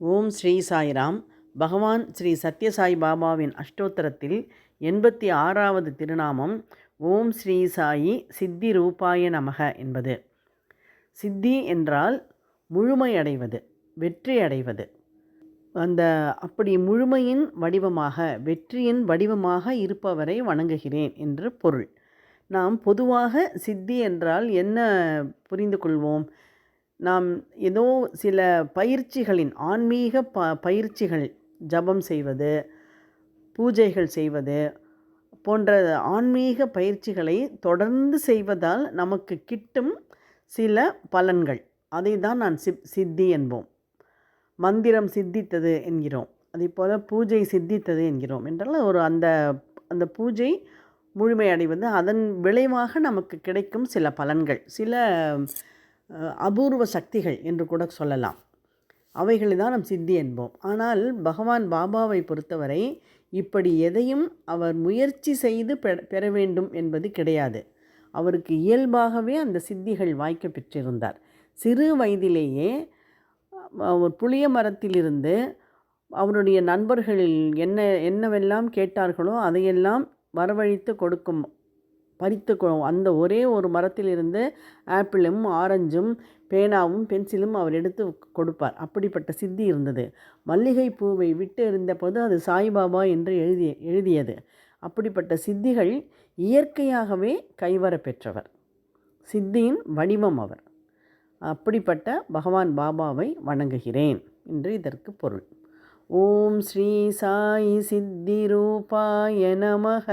ஓம் ஸ்ரீ சாய்ராம். பகவான் ஸ்ரீ சத்யசாய் பாபாவின் அஷ்டோத்தரத்தில் எண்பத்தி ஆறாவது திருநாமம் ஓம் ஸ்ரீ சாயி சித்தி ரூபாய நமக என்பது. சித்தி என்றால் முழுமையடைவது வெற்றி அடைவது அந்த அப்படி முழுமையின் வடிவமாக வெற்றியின் வடிவமாக இருப்பவரை வணங்குகிறேன் என்று பொருள். நாம் பொதுவாக சித்தி என்றால் என்ன புரிந்து கொள்வோம்? நாம் ஏதோ சில பயிற்சிகளின் ஆன்மீக ப பயிற்சிகள் ஜபம் செய்வது பூஜைகள் செய்வது போன்ற ஆன்மீக பயிற்சிகளை தொடர்ந்து செய்வதால் நமக்கு கிட்டும் சில பலன்கள். அதை தான் நான் சிப் சித்தி என்போம். மந்திரம் சித்தித்தது என்கிறோம். அதே போல் பூஜை சித்தித்தது என்கிறோம் என்றால் ஒரு அந்த அந்த பூஜை முழுமையடைவது அதன் விளைவாக நமக்கு கிடைக்கும் சில பலன்கள். சில அபூர்வ சக்திகள் என்று கூட சொல்லலாம். அவைகளை தான் நாம் சித்தி என்போம். ஆனால் பகவான் பாபாவை பொறுத்தவரை இப்படி எதையும் அவர் முயற்சி செய்து பெ- பெற வேண்டும் என்பது கிடையாது. அவருக்கு இயல்பாகவே அந்த சித்திகள் வாய்க்க பெற்றிருந்தார். சிறு வயதிலேயே ஒரு புளிய மரத்திலிருந்து அவருடைய நண்பர்கள் என்ன என்னவெல்லாம் கேட்டார்களோ அதையெல்லாம் வரவழைத்து கொடுக்கும் பறித்து கொ- அந்த ஒரே ஒரு மரத்திலிருந்து ஆப்பிளும் ஆரஞ்சும் பேனாவும் பென்சிலும் அவர் எடுத்து கொடுப்பார். அப்படிப்பட்ட சித்தி இருந்தது. மல்லிகை பூவை விட்டு இருந்தபோது அது சாய்பாபா என்று எழுதிய எழுதியது. அப்படிப்பட்ட சித்திகள் இயற்கையாகவே கைவர பெற்றவர். சித்தியின் வடிவம் அவர். அப்படிப்பட்ட பகவான் பாபாவை வணங்குகிறேன் என்று இதற்கு பொருள். ஓம் ஸ்ரீ சாய் சித்தி ரூபாய நமக.